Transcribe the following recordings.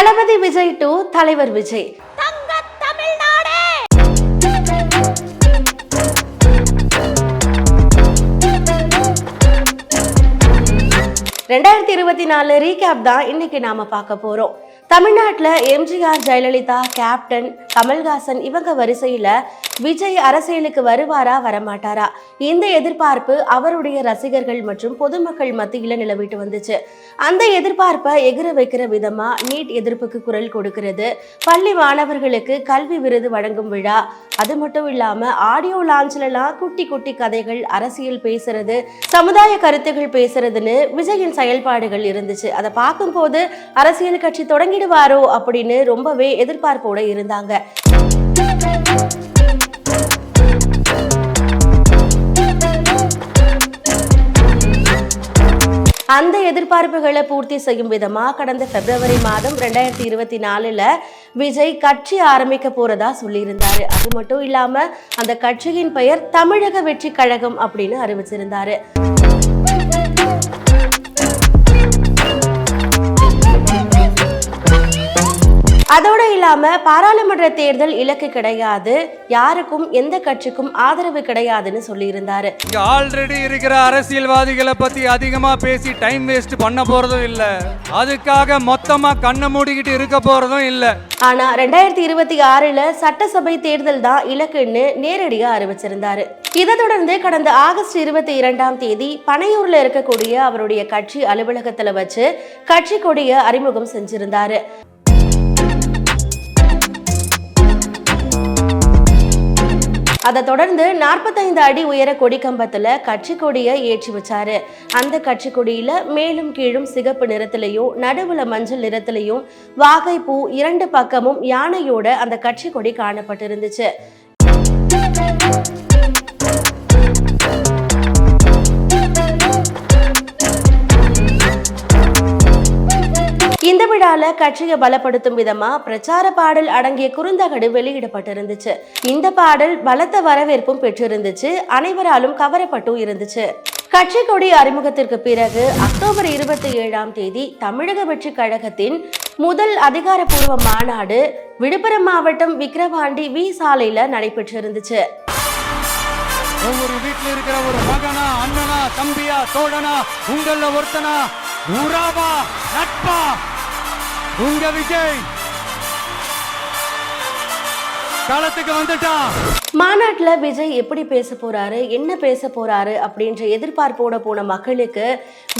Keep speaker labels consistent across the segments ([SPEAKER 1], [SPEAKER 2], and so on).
[SPEAKER 1] தளபதி Vijay to தலைவர் விஜய். ரெண்டாயிரத்தி இருபத்தி நாலு ரீகேப் தான் இன்னைக்கு நாம பார்க்க போறோம். தமிழ்நாட்டில் எம்ஜிஆர் ஜெயலலிதா கேப்டன் கமல்ஹாசன் இவங்க வரிசையில் விஜய் அரசியலுக்கு வருவாரா வரமாட்டாரா? இந்த எதிர்பார்ப்பு அவருடைய ரசிகர்கள் மற்றும் பொதுமக்கள் மத்தியில் நிலவிட்டு வந்துச்சு. அந்த எதிர்பார்ப்பை எகிர வைக்கிற விதமாக நீட் எதிர்ப்புக்கு குரல் கொடுக்கிறது. பள்ளி மாணவர்களுக்கு கல்வி விருது வழங்கும் விழா. அது மட்டும் இல்லாமல் ஆடியோ லான்ச்லலாம் குட்டி குட்டி கதைகள் அரசியல் பேசுறது சமுதாய கருத்துகள் பேசுறதுன்னு விஜயின் செயல்பாடுகள் இருந்துச்சு. அதை பார்க்கும்போது அரசியல் கட்சி தொடங்கி தொடங்கிடுவாரோ அப்படின்னு ரொம்பவே எதிர்பார்ப்போட இருந்தாங்க. அந்த எதிர்பார்ப்புகளை பூர்த்தி செய்யும் விதமா கடந்த பிப்ரவரி மாதம் ரெண்டாயிரத்தி இருபத்தி நாலுல விஜய் கட்சி ஆரம்பிக்க போறதா சொல்லியிருந்தாரு. அது மட்டும் இல்லாம அந்த கட்சியின் பெயர் தமிழக வெற்றி கழகம் அப்படின்னு அறிவிச்சிருந்தாரு. அதோட இல்லாம பாராளுமன்ற தேர்தல் இலக்கு கிடையாது. யாருக்கும் எந்த கட்சிக்கும் ஆதரவு கிடையாதுன்னு சொல்லியிருந்தாரு.
[SPEAKER 2] ஆல்ரெடி இருக்கிற அரசியல்வாதிகளை பத்தி அதிகமா பேசி டைம் வேஸ்ட் பண்ண போறதும் இல்ல. அதுக்காக மொத்தமா கண்ணை மூடிக்கிட்டு இருக்க போறதும் இல்ல.
[SPEAKER 1] ஆனா ரெண்டாயிரத்தி இருபத்தி ஆறுல சட்டசபை தேர்தல் தான் இலக்குன்னு நேரடியா அறிவிச்சிருந்தாரு. இதை தொடர்ந்து கடந்த ஆகஸ்ட் இருபத்தி இரண்டாம் தேதி பனையூர்ல இருக்கக்கூடிய அவருடைய கட்சி அலுவலகத்துல வச்சு கட்சி கொடியை அறிமுகம் செஞ்சிருந்தாரு. அதை தொடர்ந்து நாற்பத்தைந்து அடி உயர கொடி கம்பத்துல கட்சி கொடியை ஏற்றி வச்சாரு. அந்த கட்சி கொடியில மேலும் கீழும் சிகப்பு நிறத்திலையும் நடுவுல மஞ்சள் நிறத்திலையும் வாகைப்பூ இரண்டு பக்கமும் யானையோட அந்த கட்சி கொடி காணப்பட்டிருந்துச்சு. இந்த கட்சியை பலப்படுத்தும் விதமா பிரச்சார பாடல் அடங்கிய குறுந்தகடு வெளியிடப்பட்டிருந்துச்சு. இந்த பாடல் பலத்த வரவேற்பும் பெற்றிருந்துச்சு. அனைவராலும் கவரப்பட்டும் இருந்துச்சு. கட்சி கொடி அறிமுகத்திற்கு பிறகு அக்டோபர் இருபத்தி ஏழாம் தேதி தமிழக வெற்றி கழகத்தின் முதல் அதிகாரப்பூர்வ மாநாடு விழுப்புரம் மாவட்டம் விக்கிரவாண்டி வி சாலையில நடைபெற்றிருந்துச்சு.
[SPEAKER 2] ஒவ்வொரு வீட்டுல இருக்கிற ஒரு மகனா அண்ணனா தம்பியா தோழனா உங்கள ஒருத்தனா? உறாவா நட்பா? உங்க விஜய் களத்துக்கு வந்துட்டான்
[SPEAKER 1] மாநாட்டில் விஜய் எப்படி பேச போறாரு என்ன பேச போறாரு அப்படின்ற எதிர்பார்ப்போட போன மக்களுக்கு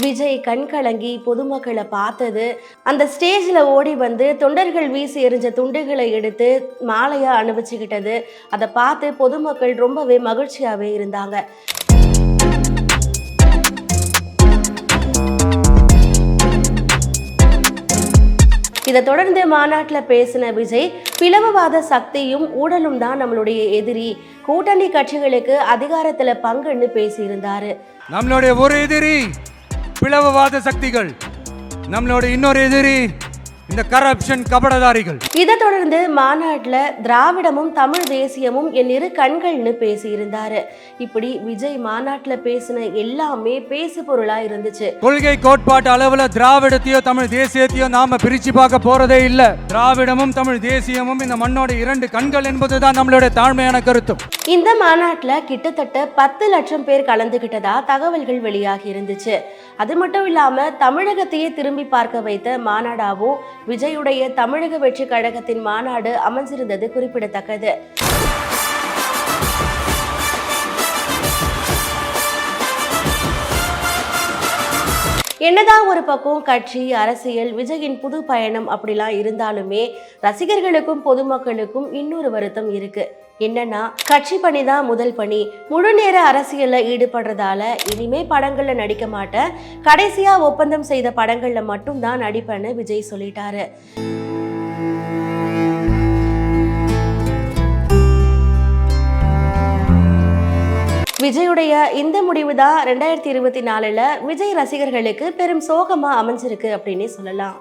[SPEAKER 1] விஜய் கண் கலங்கி பொதுமக்களை பார்த்தது. அந்த ஸ்டேஜில் ஓடி வந்து தொண்டர்கள் வீசி எறிஞ்ச துண்டுகளை எடுத்து மாலையாக அனுபவிச்சுக்கிட்டது அதை பார்த்து பொதுமக்கள் ரொம்பவே மகிழ்ச்சியாகவே இருந்தாங்க. இதை தொடர்ந்து மாநாட்டில் பேசின விஜய் பிளவுவாத சக்தியும் ஊழலும் தான் நம்மளுடைய எதிரி. கூட்டணி கட்சிகளுக்கு அதிகாரத்துல பங்குன்னு பேசியிருந்தாரு.
[SPEAKER 2] நம்மளுடைய ஒரு எதிரி பிளவுவாத சக்திகள். நம்மளோட இன்னொரு எதிரி இந்த கரப்ஷன் கபடதாரிகள்.
[SPEAKER 1] இதை தொடர்ந்து மாநாட்டில் திராவிடமும் தமிழ் தேசியமும் என் இரு கண்கள்னு பேசியிருந்தாரு. இப்படி விஜய் மாநாட்டில் பேசின எல்லாமே பேசு பொருளா இருந்துச்சு.
[SPEAKER 2] கொள்கை கோட்பாட்டு அளவுல திராவிடத்தையோ தமிழ் தேசியத்தையோ நாம பிரிச்சு பார்க்க போறதே இல்ல. திராவிடமும் தமிழ் தேசியமும் இந்த மண்ணோட இரண்டு கண்கள் என்பதுதான் நம்மளுடைய தாழ்மையான கருத்தும்
[SPEAKER 1] இந்த மாநாட்டில் கிட்டத்தட்ட பத்து லட்சம் பேர் கலந்துகிட்டதா தகவல்கள் வெளியாகி இருந்துச்சு. அது மட்டும் இல்லாம தமிழகத்தையே திரும்பி பார்க்க வைத்த மாநாடாவும் விஜயுடைய தமிழக வெற்றி கழகத்தின் மாநாடு அமைஞ்சிருந்தது குறிப்பிடத்தக்கது. என்னதான் ஒரு பக்கம் கட்சி அரசியல் விஜயின் புது பயணம் அப்படிலாம் இருந்தாலுமே ரசிகர்களுக்கும் பொதுமக்களுக்கும் இன்னொரு வருத்தம் இருக்கு. என்னன்னா கட்சி பணி தான் முதல் பணி. முழு நேர அரசியல்ல ஈடுபடுறதால இனிமே படங்கள்ல நடிக்க மாட்டேன். கடைசியா ஒப்பந்தம் செய்த படங்கள்ல மட்டும் தான் நடிப்பேன்னு விஜய் சொல்லிட்டாரு. விஜயுடைய இந்த முடிவு தான் ரெண்டாயிரத்தி இருபத்தி நாலுல விஜய் ரசிகர்களுக்கு பெரும் சோகமா அமைஞ்சிருக்கு அப்படின்னே சொல்லலாம்.